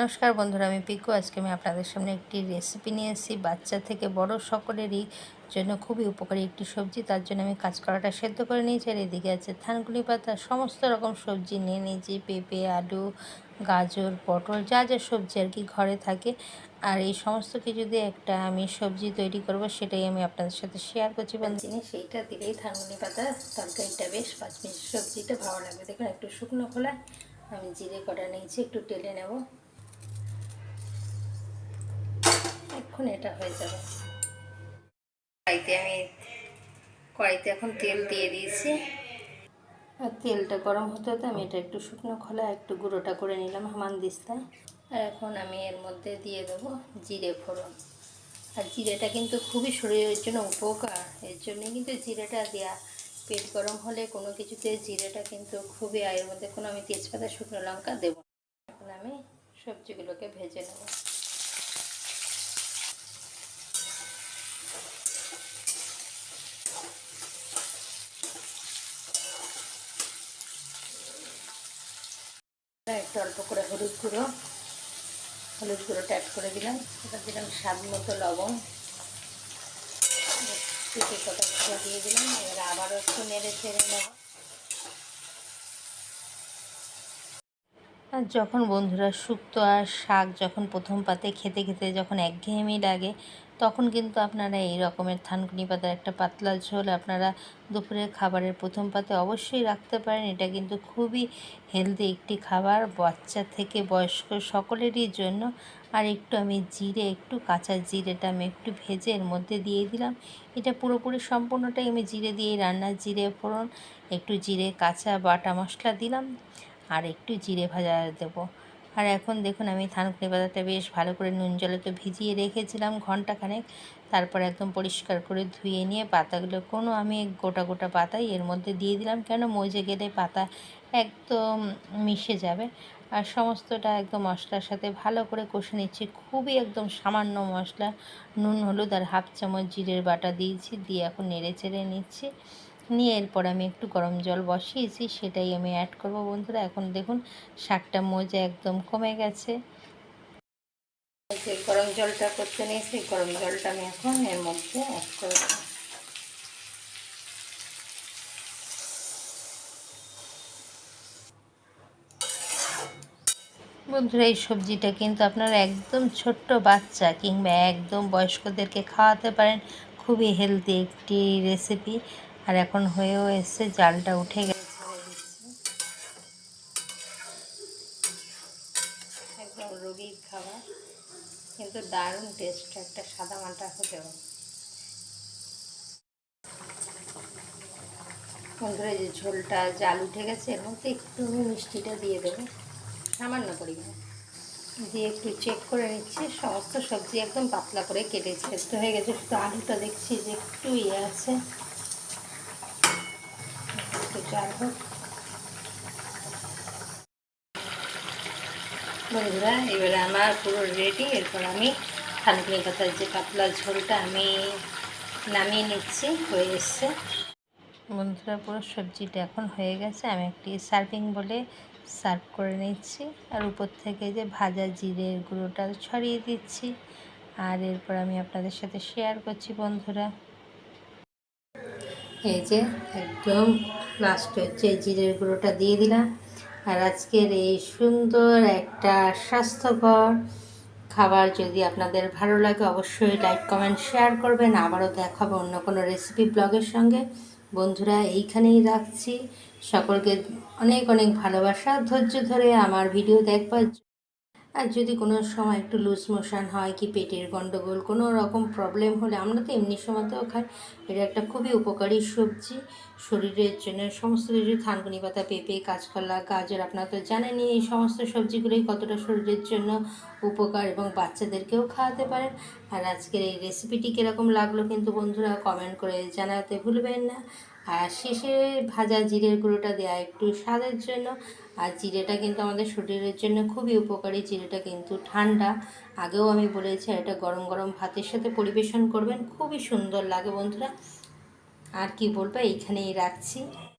নমস্কার বন্ধুরা, আমি পিকু। আজকে আমি আপনাদের সামনে একটি রেসিপি নিয়ে এসেছি। বাচ্চা থেকে বড় সকলেরই জন্য খুবই উপকারী একটি সবজি। তার জন্য আমি কাঁচ করাটা সেদ্ধ করে নিয়েছি আর এদিকে আছে থানকুনি পাতা। সমস্ত রকম সবজি নিয়ে নিয়েছি, পেঁপে, আলু, গাজর, পটল, যা যা সবজি আর কি ঘরে থাকে। আর এই সমস্ত কিছু দিয়ে একটা আমি সবজি তৈরি করব, সেটাই আমি আপনাদের সাথে শেয়ার করছি জিনিস সেইটা দিলেই থানকুনি পাতা, তরকারিটা বেশ পাঁচ মিনিট সবজিটা ভালো লাগবে। দেখুন, একটু শুকনো খোলায় আমি জিরে কটা নিয়েছি, একটু টেলে নেব। এখন এটা হয়ে যাবে। কড়াইতে আমি কড়াইতে এখন তেল দিয়ে দিয়েছি। আর তেলটা গরম হতে হতে আমি এটা একটু শুকনো খোলা একটু গুঁড়োটা করে নিলাম হামান দিস্তায়। আর এখন আমি এর মধ্যে দিয়ে দেবো জিরে ফোড়ন। আর জিরেটা কিন্তু খুবই শরীরের জন্য উপকার। এর জন্যই কিন্তু জিরেটা দেওয়া পেট গরম হলে কোনো কিছুতে জিরেটা কিন্তু খুবই আয়ের মধ্যে কোনো আমি তেজপাতা, শুকনো লঙ্কা দেবো। এখন আমি সবজিগুলোকে ভেজে নেব। একটু অল্প করে হলুদ গুঁড়ো। হলুদ গুঁড়োটা অ্যাড করে দিলাম। এটা দিলাম স্বাদ মতো লবণ। পেঁপে কটা দিয়ে দিলাম। এবার আবারও একটু নেড়ে ছেড়ে নেব। আর যখন বন্ধুরা, শুক্তো আর শাক যখন প্রথম পাতে খেতে খেতে যখন একঘেয়েমি লাগে তখন কিন্তু আপনারা এই রকমের থানকুনি পাতার একটা পাতলা ঝোল আপনারা দুপুরের খাবারের প্রথম পাতে অবশ্যই রাখতে পারেন। এটা কিন্তু খুবই হেলদি একটি খাবার বাচ্চা থেকে বয়স্ক সকলেরই জন্য। আর একটু আমি জিরে, একটু কাঁচা জিরেটা আমি একটু ভেজে এর মধ্যে দিয়ে দিলাম। এটা পুরোপুরি সম্পূর্ণটাই আমি জিরে দিয়েই রান্নার জিরে ফোড়ন, একটু জিরে কাঁচা বাটা মশলা দিলাম। আর একটু জিরে ভাজা দেবো। আর এখন দেখুন আমি থানকুনি পাতাটা বেশ ভালো করে নুন জলে তো ভিজিয়ে রেখেছিলাম ঘন্টাখানেক। তারপর একদম পরিষ্কার করে ধুয়ে নিয়ে পাতাগুলো কোনো আমি গোটা গোটা পাতাই এর মধ্যে দিয়ে দিলাম কেন মজে গেলে পাতা একদম মিশে যাবে। আর সমস্তটা একদম মশলার সাথে ভালো করে কষে নিচ্ছি। খুবই একদম সামান্য মশলা, নুন, হলুদ আর হাফ চামচ জিরের বাটা দিয়েছি, দিয়ে এখন নেড়ে চেড়ে নিচ্ছি। নিয়ে এরপর আমি একটু গরম জল বসিয়েছি, সেটাই আমি অ্যাড করব বন্ধুরা। এখন দেখুন, শাকটা মজা একদম কমে গেছে। গরম জলটা করতে নিয়েছি, গরম জলটা আমি এখন এর মধ্যে অ্যাড করে দেবো। বন্ধুরা, এই সবজিটা কিন্তু আপনারা একদম ছোট্ট বাচ্চা কিংবা একদম বয়স্কদেরকে খাওয়াতে পারেন। খুবই হেলদি একটি রেসিপি আর এখন হয়েও এসছে, জালটা উঠে গেছে। একদম রোগীর খাবার, কিন্তু দারুণ টেস্ট একটা সাদা মাটা হতেও। বন্ধুরা যে ঝোলটা, জাল উঠে গেছে, এর মধ্যে একটু মিষ্টিটা দিয়ে দেবো, সামান্য পরিমাণে। দিয়ে একটু চেক করে নিচ্ছি, সমস্ত সবজি একদম পাতলা করে কেটেছি একটু হয়ে গেছে, শুধু আলুটা দেখছি যে একটু ইয়ে আছে। যাই হোক। বন্ধুরা, এবারে আমার পুরো রেডি এরপর আমি থানকুনি পাতার যে পাতলা ঝোলটা আমি নামিয়ে নিচ্ছি, হয়ে এসছে। বন্ধুরা, পুরো সবজিটা এখন হয়ে গেছে। আমি একটি সার্ভিং বলে সার্ভ করে নিচ্ছি। আর উপর থেকে যে ভাজা জিরের গুঁড়োটা ছড়িয়ে দিচ্ছি। আর এরপর আমি আপনাদের সাথে শেয়ার করছি, বন্ধুরা। এই যে একদম লাস্ট হচ্ছে জিরের গুঁড়োটা দিয়ে দিলাম। আর আজকের এই সুন্দর একটা স্বাস্থ্যকর খাবার যদি আপনাদের ভালো লাগে, অবশ্যই লাইক কমেন্ট শেয়ার করবেন। আবারও দেখাবো অন্য কোনো রেসিপি ব্লগের সঙ্গে। বন্ধুরা, এইখানেই রাখছি। সকলকে অনেক অনেক ভালোবাসা। ধৈর্য ধরে আমার ভিডিও দেখবার আর যদি কোনো সময় একটু লুজ মোশন হয় কি পেটের গণ্ডগোল কোনো রকম প্রবলেম হলে আমরা তো এমনি সময়তেও খাই। এটা একটা খুবই উপকারী সবজি। শরীরের জন্য সমস্ত কিছু, থানকুনি পাতা, পেঁপে, কাঁচকলা, গাজর, আপনারা তো জানেনই এই সমস্ত সবজিগুলোই কতটা শরীরের জন্য উপকার এবং বাচ্চাদেরকেও খাওয়াতে পারেন। আর আজকের এই রেসিপিটি কীরকম লাগল কিন্তু বন্ধুরা কমেন্ট করে জানাতে ভুলবেন না। আর শেষে ভাজা জিরের গুঁড়োটা দেওয়া একটু স্বাদের জন্য। আর জিরেটা কিন্তু আমাদের শরীরের জন্য খুবই উপকারী, জিরেটা কিন্তু ঠান্ডা। আগেও আমি বলেছি এটা গরম গরম ভাতের সাথে পরিবেশন করবেন, খুবই সুন্দর লাগে বন্ধুরা। আর কি বলব, এইখানেই রাখছি।